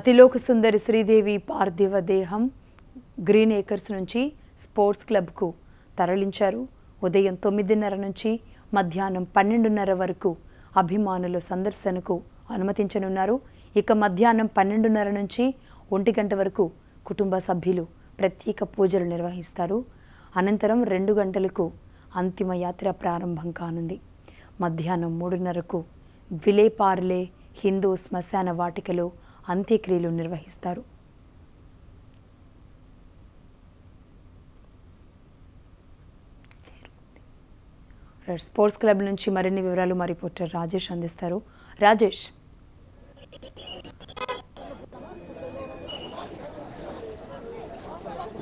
అతిలోక సుందరి శ్రీదేవి పార్థివ దేహం green acres నుంచి స్పోర్ట్స్ క్లబ్కు తరలించారు. ఉదయం తొమ్మిదిన్నర నుంచి మధ్యాహ్నం పన్నెండున్నర వరకు అభిమానుల సందర్శనకు అనుమతించనున్నారు. ఇక మధ్యాహ్నం పన్నెండున్నర నుంచి ఒంటి గంట వరకు కుటుంబ సభ్యులు ప్రత్యేక పూజలు నిర్వహిస్తారు. అనంతరం రెండు గంటలకు అంతిమ యాత్ర ప్రారంభం కానుంది. మధ్యాహ్నం మూడున్నరకు విలేపార్లే హిందూ శ్మశాన వాటికలో అంత్యక్రియలు నిర్వహిస్తారు. స్పోర్ట్స్ క్లబ్ నుంచి మరిన్ని వివరాలు మా రిపోర్టర్ రాజేష్ అందిస్తారు. రాజేష్.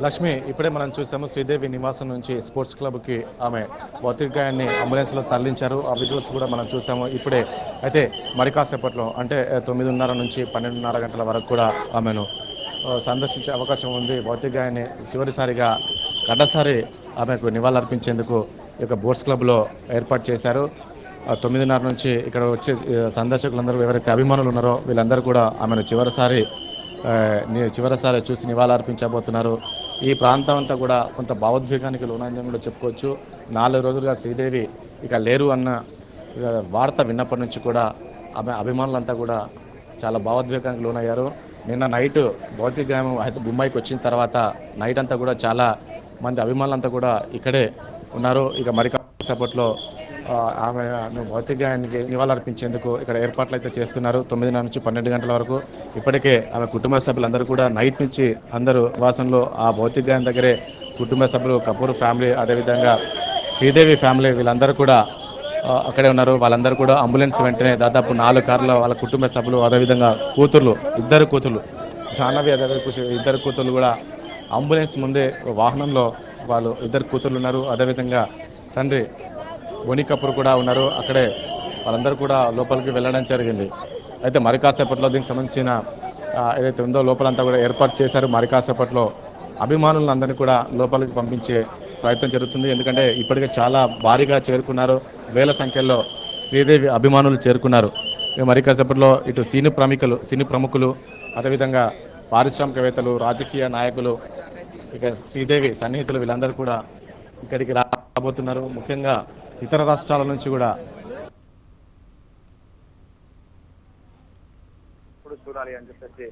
లక్ష్మి ఇప్పుడే మనం చూసాము శ్రీదేవి నివాసం నుంచి స్పోర్ట్స్ క్లబ్కి ఆమె భౌతికాయాన్ని అంబులెన్స్లో తరలించారు. ఆ విజువల్స్ కూడా మనం చూసాము ఇప్పుడే. అయితే మరి కాసేపట్లో అంటే తొమ్మిదిన్నర నుంచి పన్నెండున్నర గంటల వరకు కూడా ఆమెను సందర్శించే అవకాశం ఉంది. భౌతికాయాన్ని చివరిసారిగా గడ్డసారి ఆమెకు నివాళులర్పించేందుకు ఈ యొక్క బోర్డ్స్ క్లబ్లో ఏర్పాటు చేశారు. తొమ్మిదిన్నర నుంచి ఇక్కడ వచ్చే సందర్శకులందరూ ఎవరైతే అభిమానులు ఉన్నారో వీళ్ళందరూ కూడా ఆమెను చివరిసారి చివరిసారి చూసి నివాళులర్పించబోతున్నారు. ఈ ప్రాంతం అంతా కూడా కొంత భావోద్వేగానికి లోనైందని కూడా చెప్పుకోవచ్చు. నాలుగు రోజులుగా శ్రీదేవి ఇక లేరు అన్న ఇక వార్త విన్నప్పటి నుంచి కూడా ఆమె అభిమానులంతా కూడా చాలా భావోద్వేగానికి లోనయ్యారు. నిన్న నైట్ భౌతికగాయం అయితే బొమ్మాయికి వచ్చిన తర్వాత నైట్ అంతా కూడా చాలా మంది అభిమానులంతా కూడా ఇక్కడే ఉన్నారు. ఇక మరి కాసేపట్లో ఆమె భౌతికాయానికి నివాళులర్పించేందుకు ఇక్కడ ఏర్పాట్లు అయితే చేస్తున్నారు. తొమ్మిదిన్నర నుంచి పన్నెండు గంటల వరకు ఇప్పటికే ఆమె కుటుంబ సభ్యులందరూ కూడా నైట్ నుంచి అందరూ వాసంలో ఆ భౌతికాయం దగ్గరే కుటుంబ సభ్యులు కపూర్ ఫ్యామిలీ అదేవిధంగా శ్రీదేవి ఫ్యామిలీ వీళ్ళందరూ కూడా అక్కడే ఉన్నారు. వాళ్ళందరూ కూడా అంబులెన్స్ వెంటనే దాదాపు నాలుగు కార్ల వాళ్ళ కుటుంబ సభ్యులు అదేవిధంగా కూతుర్లు ఇద్దరు కూతుర్లు జాహ్నవి అదే ఇద్దరు కూతుర్లు కూడా అంబులెన్స్ ముందే వాహనంలో వాళ్ళు ఇద్దరు కూతుర్లు ఉన్నారు. అదేవిధంగా తండ్రి బోని కపూర్ కూడా ఉన్నారు. అక్కడే వాళ్ళందరూ కూడా లోపలికి వెళ్ళడం జరిగింది. అయితే మరి కాసేపట్లో దీనికి సంబంధించిన ఏదైతే ఉందో లోపలంతా కూడా ఏర్పాటు చేశారు. మరి కాసేపట్లో అభిమానులందరినీ కూడా లోపలికి పంపించే ప్రయత్నం జరుగుతుంది. ఎందుకంటే ఇప్పటికే చాలా భారీగా చేరుకున్నారు. వేల సంఖ్యలో శ్రీదేవి అభిమానులు చేరుకున్నారు. ఇక మరి కాసేపట్లో ఇటు సినీ ప్రముఖులు సినీ ప్రముఖులు అదేవిధంగా పారిశ్రామికవేత్తలు రాజకీయ నాయకులు ఇక శ్రీదేవి సన్నిహితులు వీళ్ళందరూ కూడా ఇక్కడికి రా రాబోతున్నారు ముఖ్యంగా ఇతర రాష్ట్రాల నుంచి కూడా. ఇప్పుడు చూడాలి అని చెప్పేసి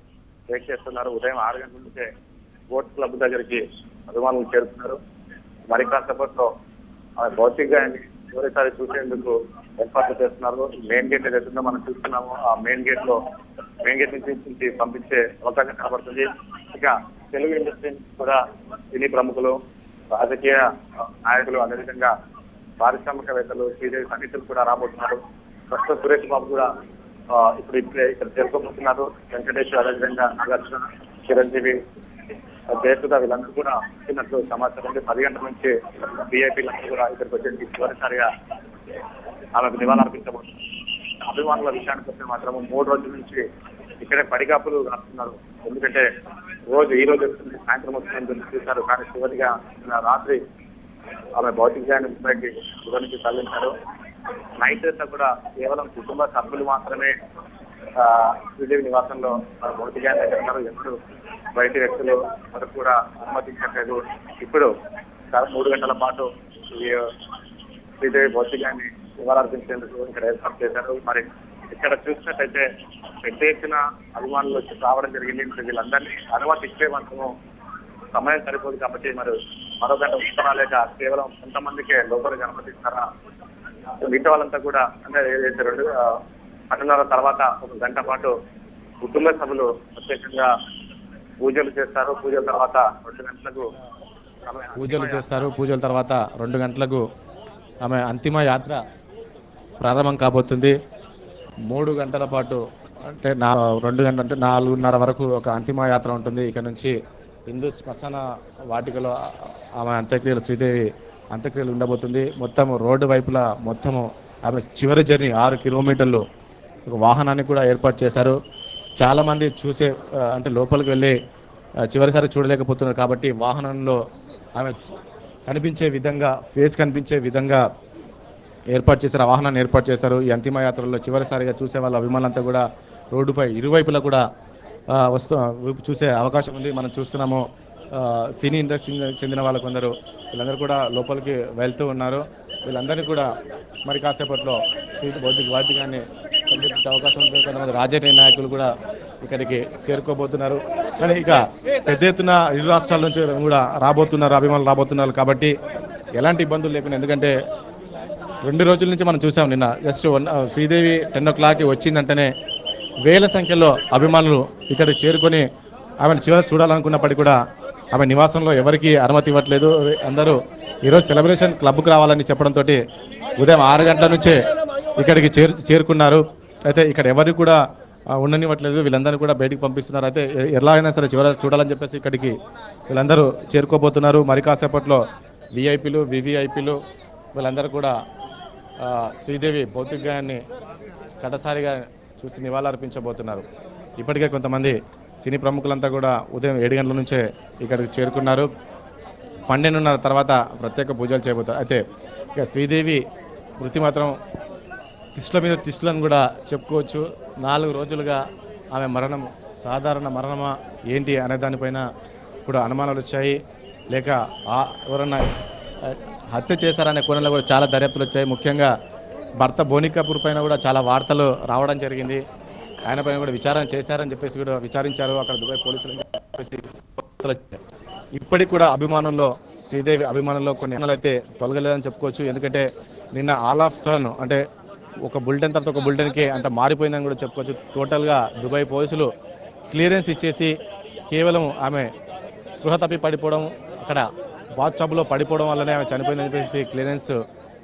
వెయిట్ చేస్తున్నారు. ఉదయం ఆరు గంటల నుంచే బోట్ క్లబ్ దగ్గరికి అభిమానులు చేరుతున్నారు. మరి కాసేపట్లో ఆ భౌతికంగా చివరిసారి చూసేందుకు ఏర్పాట్లు చేస్తున్నారు. మెయిన్ గేట్ ఏదైతుందో మనం చూస్తున్నాము ఆ మెయిన్ గేట్లో మెయిన్ గేట్ నుంచి నుంచి పంపించే అవకాశం కనబడుతుంది. ఇక తెలుగు ఇండస్ట్రీ కూడా సినీ ప్రముఖులు రాజకీయ నాయకులు అదేవిధంగా పారిశ్రామికవేత్తలు శ్రీదేవి సన్నిహితులు కూడా రాబోతున్నారు. ప్రస్తుతం సురేష్ బాబు కూడా ఆ, ఇప్పుడు ఇప్పుడే ఇక్కడ చేరుకోబోతున్నారు. వెంకటేష్ అదేవిధంగా నాగార్జున చిరంజీవి జయసుధ వీళ్ళందరూ కూడా వచ్చినట్లు సమాచారం ఉంది. పది గంటల నుంచి బీఐపీలందరూ కూడా ఇక్కడికి వచ్చేసి చివరిసారిగా ఆమెకు నివాళులర్పించబోతున్నారు అభిమానుల విషయానికి వస్తే మాత్రం మూడు రోజుల నుంచి ఇక్కడే పడిగాపులు రాస్తున్నారు. ఎందుకంటే రోజు ఈ రోజు వస్తుంది సాయంత్రం వస్తుందని చూశారు. కానీ చివరిగా నిన్న రాత్రి ఆమె భౌతికాన్ని ముంబైకి గురించి తరలించారు. నైట్ అంతా కూడా కేవలం కుటుంబ సభ్యులు మాత్రమే ఆ, శ్రీదేవి నివాసంలో ఆ భౌతికాన్ని ఉన్నారు ఎప్పుడు బయట వ్యక్తులు వరకు కూడా అనుమతించట్లేదు. ఇప్పుడు మూడు గంటల పాటు ఈ శ్రీదేవి భౌతికాన్ని నివాళులర్పించేందుకు ఇక్కడ ఏర్పాటు చేశారు. మరి ఇక్కడ చూసినట్టయితే పెద్ద ఎత్తున అభిమానులు వచ్చి రావడం జరిగింది. వీళ్ళందరినీ అనుమతి ఇచ్చే మాత్రము సమయం సరిపోదు కాబట్టి మరి మరో గంట ఉంచుతారా లేక కేవలం కొంతమందికే లోపలికి అనుమతిస్తారా మిగతా వాళ్ళంతా కూడా అంటే ఏదైతే రెండు పన్నెండున్నర తర్వాత ఒక గంట పాటు కుటుంబ సభ్యులు ప్రత్యేకంగా పూజలు చేస్తారు. పూజల తర్వాత రెండు గంటలకు పూజలు చేస్తారు. పూజల తర్వాత రెండు గంటలకు ఆమె అంతిమ యాత్ర ప్రారంభం కాబోతుంది. మూడు గంటల పాటు అంటే నా రెండు గంటల అంటే నాలుగున్నర వరకు ఒక అంతిమ యాత్ర ఉంటుంది. ఇక్కడ నుంచి హిందూ శ్మశాన వాటికలో ఆమె అంత్యక్రియలు శ్రీదేవి అంత్యక్రియలు ఉండబోతుంది. మొత్తం రోడ్డు వైపులా మొత్తము ఆమె చివరి జర్నీ ఆరు కిలోమీటర్లు ఒక వాహనాన్ని కూడా ఏర్పాటు చేశారు. చాలా మంది చూసే అంటే లోపలికి వెళ్ళి చివరిసారి చూడలేకపోతున్నారు కాబట్టి వాహనంలో ఆమె కనిపించే విధంగా ఫేస్ కనిపించే విధంగా ఏర్పాటు చేశారు ఆ వాహనాన్ని ఏర్పాటు చేశారు. ఈ అంతిమ యాత్రలో చివరిసారిగా చూసే వాళ్ళ అభిమానులంతా కూడా రోడ్డుపై ఇరువైపులా కూడా వస్తూ చూసే అవకాశం ఉంది. మనం చూస్తున్నాము సినీ ఇండస్ట్రీ చెందిన వాళ్ళ కొందరు వీళ్ళందరూ కూడా లోపలికి వెళ్తూ ఉన్నారు. వీళ్ళందరినీ కూడా మరి కాసేపట్లో సీటు భౌతిక వాద్యాన్ని సందర్శించే అవకాశం ఉంటుంది కొంతమంది రాజకీయ నాయకులు కూడా ఇక్కడికి చేరుకోబోతున్నారు. కానీ ఇక పెద్ద ఎత్తున ఇరు రాష్ట్రాల నుంచి కూడా రాబోతున్నారు అభిమానులు రాబోతున్నారు కాబట్టి ఎలాంటి ఇబ్బందులు లేకుండా ఎందుకంటే రెండు రోజుల నుంచి మనం చూసాం నిన్న జస్ట్ వన్ శ్రీదేవి టెన్ ఓ క్లాక్కి వచ్చిందంటేనే వేల సంఖ్యలో అభిమానులు ఇక్కడ చేరుకొని ఆమెను చివరి చూడాలనుకున్నప్పటికీ కూడా ఆమె నివాసంలో ఎవరికి అనుమతి ఇవ్వట్లేదు. అందరూ ఈరోజు సెలబ్రేషన్ క్లబ్కి రావాలని చెప్పడంతో ఉదయం ఆరు గంటల నుంచే ఇక్కడికి చేరు చేరుకున్నారు. అయితే ఇక్కడ ఎవరికి కూడా ఉండనివ్వట్లేదు. వీళ్ళందరూ కూడా బయటికి పంపిస్తున్నారు. అయితే ఎలా అయినా సరే చివర చూడాలని చెప్పేసి ఇక్కడికి వీళ్ళందరూ చేరుకోబోతున్నారు. మరి కాసేపట్లో విఐపీలు వివిఐపీలు వీళ్ళందరూ కూడా శ్రీదేవి భౌతిక గాయాన్ని కటసారిగా చూసి నివాళులర్పించబోతున్నారు. ఇప్పటికే కొంతమంది సినీ ప్రముఖులంతా కూడా ఉదయం ఏడు గంటల నుంచే ఇక్కడికి చేరుకున్నారు. పన్నెండున్నర తర్వాత ప్రత్యేక పూజలు చేయబోతారు అయితే ఇక శ్రీదేవి వృత్తి మాత్రం తిష్ల మీద తిష్లను కూడా చెప్పుకోవచ్చు. నాలుగు రోజులుగా ఆమె మరణం సాధారణ మరణమా ఏంటి అనే దానిపైన కూడా అనుమానాలు వచ్చాయి. లేక ఆ- ఎవరన్నా హత్య చేశారనే కోణంలో కూడా చాలా దర్యాప్తులు వచ్చాయి. ముఖ్యంగా భర్త బోని కపూర్ పైన కూడా చాలా వార్తలు రావడం జరిగింది. ఆయన పైన కూడా విచారణ చేశారని చెప్పేసి కూడా విచారించారు. అక్కడ దుబాయ్ పోలీసులు అని చెప్పేసి ఇప్పటికి కూడా అభిమానంలో శ్రీదేవి అభిమానుల్లో కొన్ని అయితే తొలగలేదని చెప్పుకోవచ్చు. ఎందుకంటే నిన్న ఆల్ ఆఫ్ సడన్ అంటే ఒక బులెటిన్ తర్వాత ఒక బులెటిన్కి అంత మారిపోయిందని కూడా చెప్పుకోవచ్చు. టోటల్గా దుబాయ్ పోలీసులు క్లియరెన్స్ ఇచ్చేసి కేవలం ఆమె స్పృహ తప్పి పడిపోవడం అక్కడ వాట్సాప్లో పడిపోవడం వల్లనే ఆమె చనిపోయిందని చెప్పేసి క్లియరెన్స్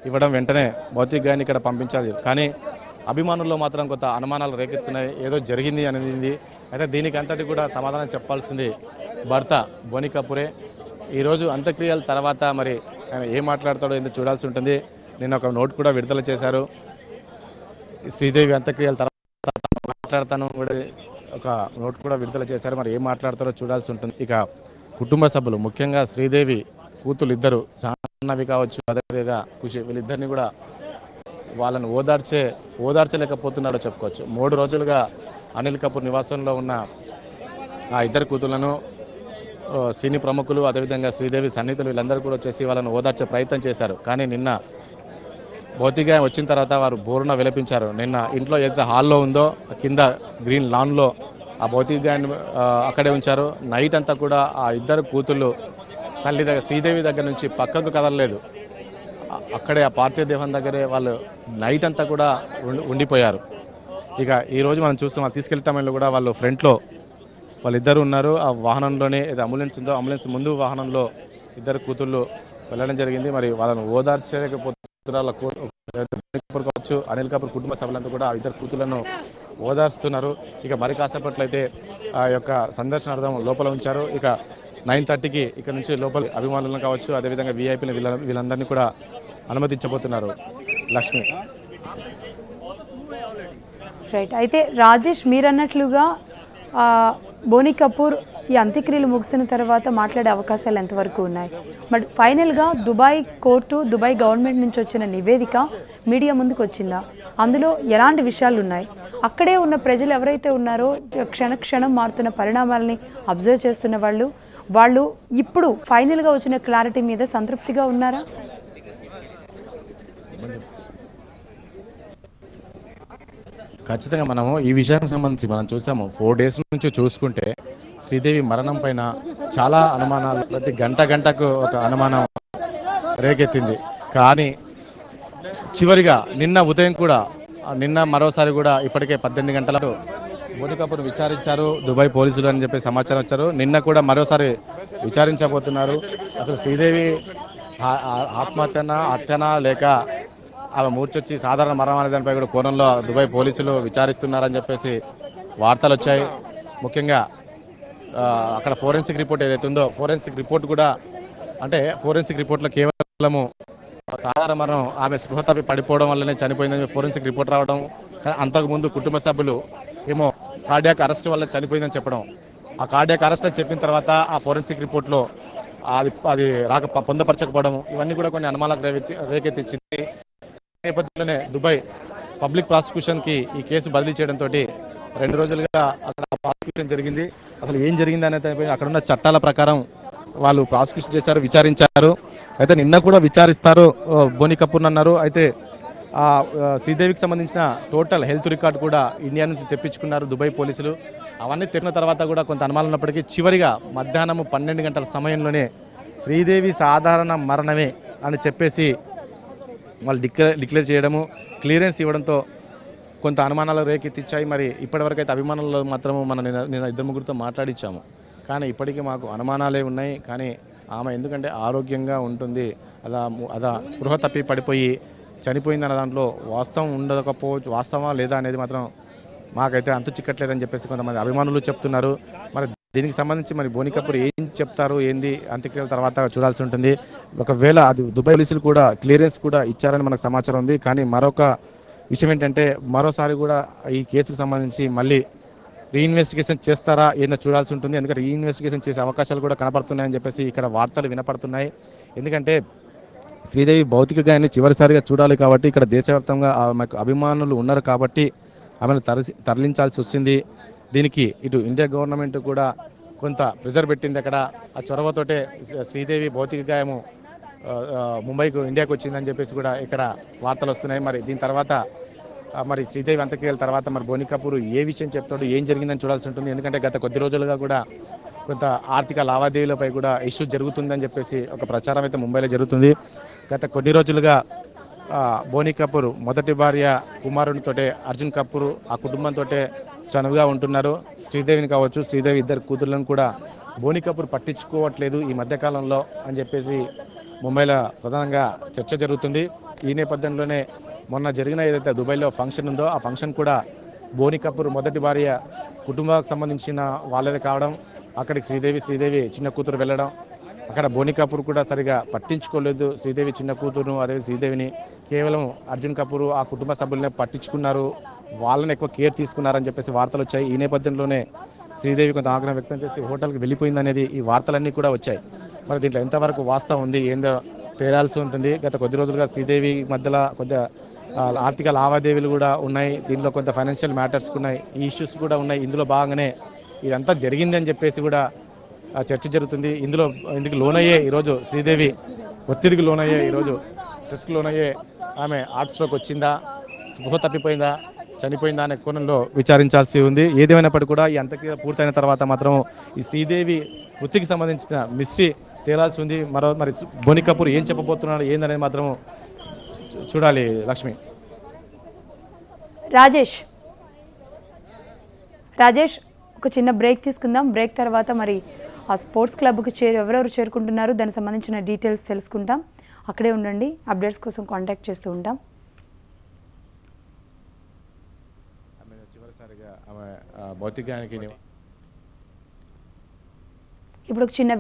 ఇవ్వడం వెంటనే భౌతిక గాయాన్ని ఇక్కడ పంపించాలి. కానీ అభిమానుల్లో మాత్రం కొంత అనుమానాలు రేకెత్తున్నాయి. ఏదో జరిగింది అనేది. అయితే దీనికి అంతటి కూడా సమాధానం చెప్పాల్సింది భర్త బోని కపూరే. ఈరోజు అంత్యక్రియల తర్వాత మరి ఆయన ఏం మాట్లాడతాడో ఎందుకు చూడాల్సి ఉంటుంది. నేను ఒక నోట్ కూడా విడుదల చేశారు. శ్రీదేవి అంత్యక్రియల తర్వాత మాట్లాడతాను కూడా ఒక నోట్ కూడా విడుదల చేశారు. మరి ఏం మాట్లాడతారో చూడాల్సి ఉంటుంది. ఇక కుటుంబ సభ్యులు ముఖ్యంగా శ్రీదేవి కూతులు ఇద్దరు అన్నవి కావచ్చు అదేవిధంగా ఖుషి వీళ్ళిద్దరిని కూడా వాళ్ళని ఓదార్చే ఓదార్చలేకపోతున్నాడో చెప్పుకోవచ్చు. మూడు రోజులుగా అనిల్ కపూర్ నివాసంలో ఉన్న ఆ ఇద్దరు కూతుళ్ళను సినీ ప్రముఖులు అదేవిధంగా శ్రీదేవి సన్నిహితులు వీళ్ళందరూ కూడా వచ్చేసి వాళ్ళని ఓదార్చే ప్రయత్నం చేశారు. కానీ నిన్న భౌతిక వచ్చిన తర్వాత వారు బోరున విలపించారు. నిన్న ఇంట్లో ఏదైతే హాల్లో ఉందో కింద గ్రీన్ లాన్లో ఆ భౌతిక అక్కడే ఉంచారు. నైట్ అంతా కూడా ఆ ఇద్దరు కూతుళ్ళు తల్లి దగ్గర శ్రీదేవి దగ్గర నుంచి పక్కకు కదలలేదు. అక్కడే ఆ పార్థివ దేహం దగ్గరే వాళ్ళు నైట్ అంతా కూడా ఉండి- ఉండిపోయారు. ఇక ఈరోజు మనం చూస్తున్నాం తీసుకెళ్ళే టైంలో కూడా వాళ్ళు ఫ్రంట్లో వాళ్ళిద్దరు ఉన్నారు. ఆ వాహనంలోనే ఏదో అంబులెన్స్ ఉందో అంబులెన్స్ ముందు వాహనంలో ఇద్దరు కూతుళ్ళు వెళ్ళడం జరిగింది. మరి వాళ్ళను ఓదార్చలేకపోతున్నారు. వాళ్ళ అనిల్ కపూర్ కావచ్చు అనిల్ కపూర్ కుటుంబ సభ్యులంతా కూడా ఆ ఇద్దరు కూతుళ్ళను ఓదార్స్తున్నారు ఇక మరి కాసేపట్లో అయితే ఆ యొక్క సందర్శనార్థం లోపల ఉంచారు. ఇక నైన్ థర్టీకి ఇక్కడ నుంచి లోపల అభిమానులను కావచ్చు అదేవిధంగా వీఐపీలు వీళ్ళ వీళ్ళందరినీ కూడా అనుమతించబోతున్నారు. లక్ష్మి. రైట్ అయితే రాజేష్ మీరన్నట్లుగా బోని కపూర్ ఈ అంత్యక్రియలు ముగిసిన తర్వాత మాట్లాడే అవకాశాలు ఎంతవరకు ఉన్నాయి? బట్ ఫైనల్గా దుబాయ్ కోర్టు దుబాయ్ గవర్నమెంట్ నుంచి వచ్చిన నివేదిక మీడియా ముందుకు వచ్చిందా? అందులో ఎలాంటి విషయాలు ఉన్నాయి? అక్కడే ఉన్న ప్రజలు ఎవరైతే ఉన్నారో క్షణ క్షణం మారుతున్న పరిణామాలని అబ్జర్వ్ చేస్తున్న వాళ్ళు వాళ్ళు ఇప్పుడు ఫైనల్గా వచ్చిన క్లారిటీ మీద సంతృప్తిగా ఉన్నారా? ఖచ్చితంగా మనము ఈ విషయానికి సంబంధించి మనం చూసాము. ఫోర్ డేస్ నుంచి చూసుకుంటే శ్రీదేవి మరణం పైన చాలా అనుమానాలు ప్రతి గంట గంటకు ఒక అనుమానం రేకెత్తింది. కానీ చివరిగా నిన్న ఉదయం కూడా నిన్న మరోసారి కూడా ఇప్పటికే పద్దెనిమిది గంటలకు మోదీ విచారించారు దుబాయ్ పోలీసులు అని చెప్పి సమాచారం వచ్చారు. నిన్న కూడా మరోసారి విచారించబోతున్నారు. అసలు శ్రీదేవి ఆత్మహత్యనా హత్యనా లేక ఆమె మూర్చొచ్చి సాధారణ మరణం అనే దానిపై కూడా కోణంలో దుబాయ్ పోలీసులు విచారిస్తున్నారని చెప్పేసి వార్తలు వచ్చాయి. ముఖ్యంగా అక్కడ ఫోరెన్సిక్ రిపోర్ట్ ఏదైతే ఉందో ఫోరెన్సిక్ రిపోర్ట్ కూడా అంటే ఫోరెన్సిక్ రిపోర్ట్లో కేవలము సాధారణ మరణం ఆమె స్పృహ తప్పి పడిపోవడం వల్లనే చనిపోయిందని ఫోరెన్సిక్ రిపోర్ట్ రావడం కానీ అంతకుముందు కుటుంబ సభ్యులు ఏమో కార్డియాక్ అరెస్ట్ వల్ల చనిపోయిందని చెప్పడం. ఆ కార్డియాక్ అరెస్ట్ అని చెప్పిన తర్వాత ఆ ఫోరెన్సిక్ రిపోర్ట్లో అది అది రాక పొందపరచకపోవడం ఇవన్నీ కూడా కొన్ని అనుమానాలకు రేవెత్తి రేకెత్తించింది. నేపథ్యంలోనే దుబాయ్ పబ్లిక్ ప్రాసిక్యూషన్కి ఈ కేసు బదిలీ చేయడంతో రెండు రోజులుగా అక్కడ ప్రాసిక్యూషన్ జరిగింది. అసలు ఏం జరిగింది అనేది అక్కడ ఉన్న చట్టాల ప్రకారం వాళ్ళు ప్రాసిక్యూషన్ చేశారు విచారించారు. అయితే నిన్న కూడా విచారిస్తారు బోని కపూర్ అన్నారు. అయితే శ్రీదేవికి సంబంధించిన టోటల్ హెల్త్ రికార్డ్ కూడా ఇండియా నుంచి తెప్పించుకున్నారు దుబాయ్ పోలీసులు. అవన్నీ తెప్పిన తర్వాత కూడా కొంత అనుమానం ఉన్నప్పటికీ చివరిగా మధ్యాహ్నం పన్నెండు గంటల సమయంలోనే శ్రీదేవి సాధారణ మరణమే అని చెప్పేసి వాళ్ళు డిక్లేర్ డిక్లేర్ చేయడము క్లియరెన్స్ ఇవ్వడంతో కొంత అనుమానాలు రేకెత్తిచ్చాయి. మరి ఇప్పటివరకు అయితే అభిమానులు మాత్రం మనం నిన్న నిన్న ఇద్దరు ముగ్గురితో మాట్లాడించాము కానీ ఇప్పటికీ మాకు అనుమానాలే ఉన్నాయి. కానీ ఆమె ఎందుకంటే ఆరోగ్యంగా ఉంటుంది. అలా అదా స్పృహ తప్పి పడిపోయి చనిపోయిందన్న దాంట్లో వాస్తవం ఉండకపోవచ్చు వాస్తవా లేదా అనేది మాత్రం మాకైతే అంతు చిక్కట్లేదని చెప్పేసి కొంతమంది అభిమానులు చెప్తున్నారు. మరి దీనికి సంబంధించి మరి బోని కపూర్ ఏం చెప్తారు ఏంది అంత్యక్రియల తర్వాత చూడాల్సి ఉంటుంది. ఒకవేళ అది దుబాయ్ పోలీసులు కూడా క్లియరెన్స్ కూడా ఇచ్చారని మనకు సమాచారం ఉంది. కానీ మరొక విషయం ఏంటంటే మరోసారి కూడా ఈ కేసుకు సంబంధించి మళ్ళీ రీఇన్వెస్టిగేషన్ చేస్తారా ఏదైనా చూడాల్సి ఉంటుంది. ఎందుకంటే రీఇన్వెస్టిగేషన్ చేసే అవకాశాలు కూడా కనపడుతున్నాయని చెప్పేసి ఇక్కడ వార్తలు వినపడుతున్నాయి. ఎందుకంటే శ్రీదేవి భౌతికగా ఆయన చివరిసారిగా చూడాలి కాబట్టి ఇక్కడ దేశవ్యాప్తంగా ఆమెకు అభిమానులు ఉన్నారు కాబట్టి ఆమెను తరసి తరలించాల్సి వచ్చింది. దీనికి ఇటు ఇండియా గవర్నమెంట్ కూడా కొంత ప్రెజర్ పెట్టింది అక్కడ. ఆ చొరవతోటే శ్రీదేవి భౌతిక గాయము ముంబైకు ఇండియాకు వచ్చిందని చెప్పేసి కూడా ఇక్కడ వార్తలు వస్తున్నాయి. మరి దీని తర్వాత మరి శ్రీదేవి అంత్యక్రియల తర్వాత మరి బోని కపూర్ ఏ విషయం చెప్తాడు ఏం జరిగిందని చూడాల్సి ఉంటుంది. ఎందుకంటే గత కొద్ది రోజులుగా కూడా కొంత ఆర్థిక లావాదేవీలపై కూడా ఇష్యూ జరుగుతుందని చెప్పేసి ఒక ప్రచారం అయితే ముంబైలో జరుగుతుంది. గత కొన్ని రోజులుగా బోనీ బోని కపూర్ మొదటి భార్య కుమారునితోటే అర్జున్ కపూర్ ఆ కుటుంబంతో చనువుగా ఉంటున్నారు. శ్రీదేవిని కావచ్చు శ్రీదేవి ఇద్దరు కూతుర్లను కూడా బోని కపూర్ పట్టించుకోవట్లేదు ఈ మధ్యకాలంలో అని చెప్పేసి ముంబైలో ప్రధానంగా చర్చ జరుగుతుంది. ఈ నేపథ్యంలోనే మొన్న జరిగిన ఏదైతే దుబాయ్లో ఫంక్షన్ ఉందో ఆ ఫంక్షన్ కూడా బోని కపూర్ మొదటి భార్య కుటుంబానికి సంబంధించిన వాళ్ళది కావడం అక్కడికి శ్రీదేవి శ్రీదేవి చిన్న కూతురు వెళ్ళడం. అక్కడ బోని కపూర్ కూడా సరిగా పట్టించుకోలేదు. శ్రీదేవి చిన్న కూతురును అదే శ్రీదేవిని కేవలం అర్జున్ కపూర్ ఆ కుటుంబ సభ్యులనే పట్టించుకున్నారు. వాళ్ళని ఎక్కువ కేర్ తీసుకున్నారని చెప్పేసి వార్తలు వచ్చాయి. ఈ నేపథ్యంలోనే శ్రీదేవి కొంత ఆగ్రహం వ్యక్తం చేసి హోటల్కి వెళ్ళిపోయిందనేది ఈ వార్తలన్నీ కూడా వచ్చాయి. మరి దీంట్లో ఎంతవరకు వాస్తవం ఉంది? ఏందో తేలాల్సి ఉంటుంది. గత కొద్ది రోజులుగా శ్రీదేవి మధ్యలో కొద్దిగా ఆర్థిక లావాదేవీలు కూడా ఉన్నాయి. దీనిలో కొంత ఫైనాన్షియల్ మ్యాటర్స్ ఉన్నాయి. ఈ ఇష్యూస్ కూడా ఉన్నాయి. ఇందులో భాగంగానే ఇదంతా జరిగింది అని చెప్పేసి కూడా ఆ చర్చ జరుగుతుంది. ఇందులో ఇందుకు లోనయ్యే ఈరోజు శ్రీదేవి ఒత్తిడికి లోనయ్యే ఈరోజు స్ట్రెస్కి లోనయ్యే ఆమె హార్ట్ స్ట్రోక్ వచ్చిందా? స్పృహ తప్పిపోయిందా? చనిపోయిందా అనే కోణంలో విచారించాల్సి ఉంది. ఏదేమైనప్పటికీ కూడా ఈ అంతక్రియ పూర్తయిన తర్వాత మాత్రం ఈ శ్రీదేవి వృత్తికి సంబంధించిన మిస్ట్రీ తేలాల్సి ఉంది. మరో మరి బోని కపూర్ ఏం చెప్పబోతున్నాడు ఏందనేది మాత్రం చూడాలి లక్ష్మి. రాజేష్. రాజేష్ ఒక చిన్న బ్రేక్ తీసుకుందాం. బ్రేక్ తర్వాత మరి ఆ స్పోర్ట్స్ క్లబ్కి చేరు ఎవరెవరు చేరుకుంటున్నారు? దానికి సంబంధించిన డీటెయిల్స్ తెలుసుకుంటాం. అక్కడే ఉండండి. అప్డేట్స్ కోసం కాంటాక్ట్ చేస్తూ ఉంటాం. ఇప్పుడు ఒక చిన్న